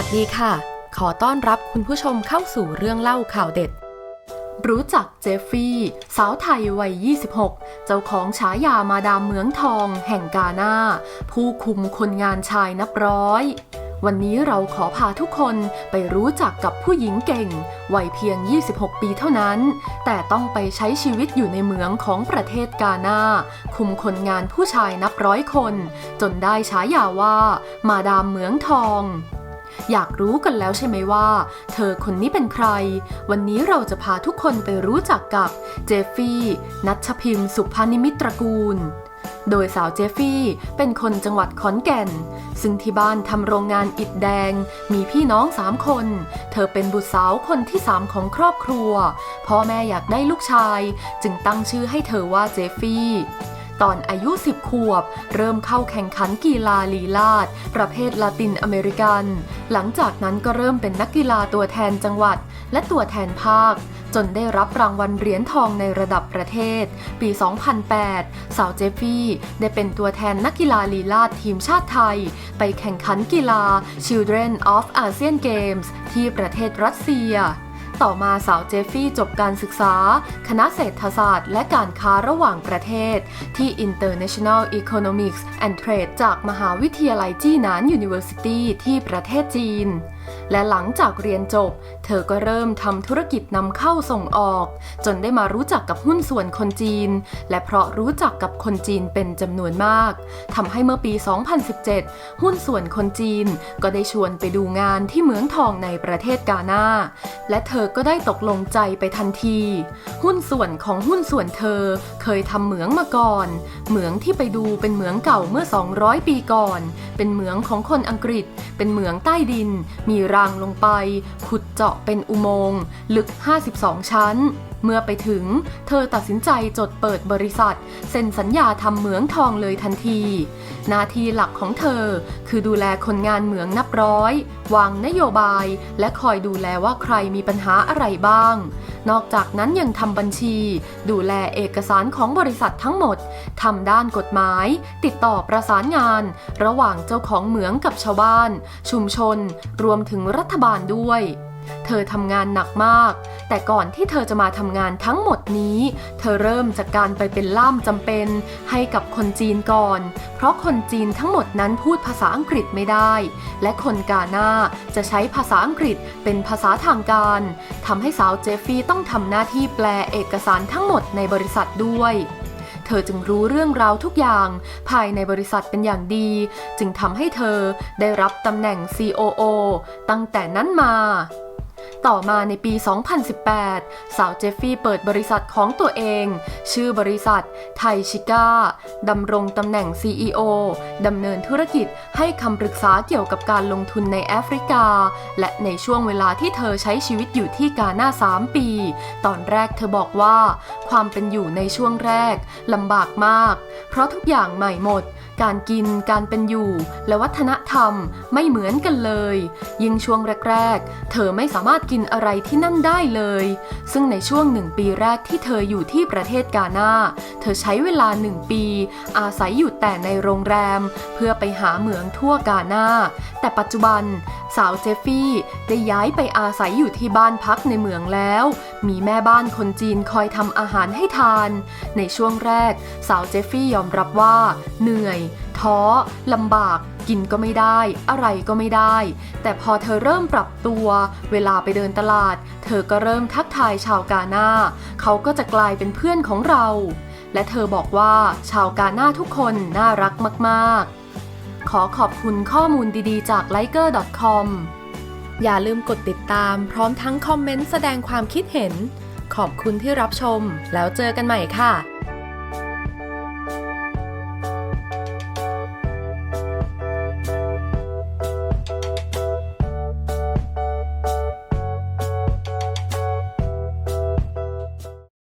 ัสดีค่ะ ขอต้อนรับคุณผู้ชมเข้าสู่เรื่องเล่าข่าวเด็ด รู้จักเจฟฟี่ สาวไทยวัย 26 เจ้าของฉายามาดามเหมืองทอง แห่งกาหน้า ผู้คุมคนงานชายนับร้อยวันนี้เราขอพาทุกคนไปรู้จักกับผู้หญิงเก่ง วัยเพียง 26 ปีเท่านั้น แต่ต้องไปใช้ชีวิตอยู่ในเหมืองของประเทศกาหน้า คุมคนงานผู้ชายนับร้อยคน จนได้ฉายาว่า มาดามเหมืองทอง อยากรู้กันแล้วใช่ไหมว่า เธอคนนี้เป็นใคร วันนี้เราจะพาทุกคนไปรู้จักกับเจฟฟี่นัชพิมพ์ สุภานิมิตรกูล โดยสาวเจฟฟี่เป็นคนจังหวัดขอนแก่น ซึ่งที่บ้านทำโรงงานอิฐแดง มีพี่น้องสามคน เธอเป็นบุตรสาวคนที่สามของครอบครัว พ่อแม่อยากได้ลูกชาย จึงตั้งชื่อให้เธอว่าเจฟฟี่ ตอนอายุ 10 ขวบ เริ่มเข้าแข่งขันกีฬาลีลาด ประเภทลาตินอเมริกัน หลังจากนั้นก็เริ่มเป็นนักกีฬาตัวแทนจังหวัด และตัวแทนภาค จนได้รับรางวัลเหรียญทองในระดับประเทศ ปี 2008 สาวเจฟฟี่ได้เป็นตัวแทนนักกีฬาลีลาดทีมชาติไทย ไปแข่งขันกีฬา Children of ASEAN Games ที่ประเทศรัสเซีย ต่อมาสาวเจฟฟี่จบการศึกษา คณะเศรษฐศาสตร์ และการค้าระหว่างประเทศ ที่ International Economics and Trade จากมหาวิทยาลัยจีนาน University ที่ประเทศจีน และหลังจากเรียนจบ เธอก็เริ่มทำธุรกิจนำเข้าส่งออก จนได้มารู้จักกับหุ้นส่วนคนจีน และเพราะรู้จักกับคนจีนเป็นจำนวนมากทำให้เมื่อปี 2017 หุ้นส่วนคนจีนก็ได้ชวนไปดูงานที่เหมืองทองในประเทศกาหน้า และเธอก็ได้ตกลงใจไปทันที หุ้นส่วนของหุ้นส่วนเธอเคยทำเหมืองมาก่อน เหมืองที่ไปดูเป็นเหมืองเก่าเมื่อ 200 ปีก่อน เป็นเหมืองของคนอังกฤษ เป็นเหมืองใต้ดิน มีรางลงไป ขุดเจาะเป็นอุโมงค์ ลึก 52 ชั้น เมื่อไปถึง เธอตัดสินใจจดเปิดบริษัท เซ็นสัญญาทำเหมืองทองเลยทันที หน้าที่หลักของเธอ คือดูแลคนงานเหมืองนับร้อย วางนโยบาย และคอยดูแลว่าใครมีปัญหาอะไรบ้าง นอกจากนั้นยังทำบัญชี ดูแลเอกสารของบริษัททั้งหมดทำด้านกฎหมาย ติดต่อประสานงาน ระหว่างเจ้าของเหมืองกับชาวบ้าน ชุมชน รวมถึงรัฐบาลด้วย เธอทำงานหนักมาก แต่ก่อนที่เธอจะมาทำงานทั้งหมดนี้ เธอเริ่มจากการไปเป็นล่ามจำเป็น ให้กับคนจีนก่อน เพราะคนจีนทั้งหมดนั้นพูดภาษาอังกฤษไม่ได้ และคนกาหน้าจะใช้ภาษาอังกฤษเป็นภาษาทางการทำให้สาวเจฟฟี่ต้องทำหน้าที่แปลเอกสารทั้งหมดในบริษัทด้วยเธอจึงรู้เรื่องราวทุกอย่างภายในบริษัทเป็นอย่างดี จึงทำให้เธอได้รับตำแหน่ง COO ตั้งแต่นั้นมา ต่อมาในปี 2018 สาวเจฟฟี่เปิดบริษัทของตัวเอง ชื่อบริษัทไทชิก้าดำรงตำแหน่ง CEO ดำเนินธุรกิจให้คำปรึกษาเกี่ยวกับการลงทุนในแอฟริกา และในช่วงเวลาที่เธอใช้ชีวิตอยู่ที่กาหน้า 3 ปี ตอนแรกเธอบอกว่า ความเป็นอยู่ในช่วงแรกลำบากมาก เพราะทุกอย่างใหม่หมด การกิน การเป็นอยู่ และวัฒนธรรมไม่เหมือนกันเลย ยิ่งช่วงแรก ๆ เธอไม่สามารถกินอะไรที่นั่นได้เลย ซึ่งในช่วงหนึ่งปีแรกที่เธออยู่ที่ประเทศกาหน้า เธอใช้เวลาหนึ่งปี อาศัยอยู่แต่ในโรงแรม เพื่อไปหาเหมืองทั่วกาหน้า แต่ปัจจุบันสาวเจฟฟี่ได้ย้ายไปอาศัยอยู่ที่บ้านพักในเมืองแล้ว มีแม่บ้านคนจีนคอยทำอาหารให้ทาน ในช่วงแรก สาวเจฟฟี่ยอมรับว่า เหนื่อย ท้อลำบากกินก็ไม่ได้ อะไรก็ไม่ได้ แต่พอเธอเริ่มปรับตัว เวลาไปเดินตลาด เธอก็เริ่มทักทายชาวกาหน้า เขาก็จะกลายเป็นเพื่อนของเรา และเธอบอกว่าชาวกาหน้าทุกคนน่ารักมาก ๆ ขอขอบคุณข้อมูลดีๆ จาก l i k e r c o m อย่าลืมกดติดตามพร้อมทั้งคอมเมนต์แสดงความคิดเห็น ขอบคุณที่รับชม แล้วเจอกันใหม่ค่ะ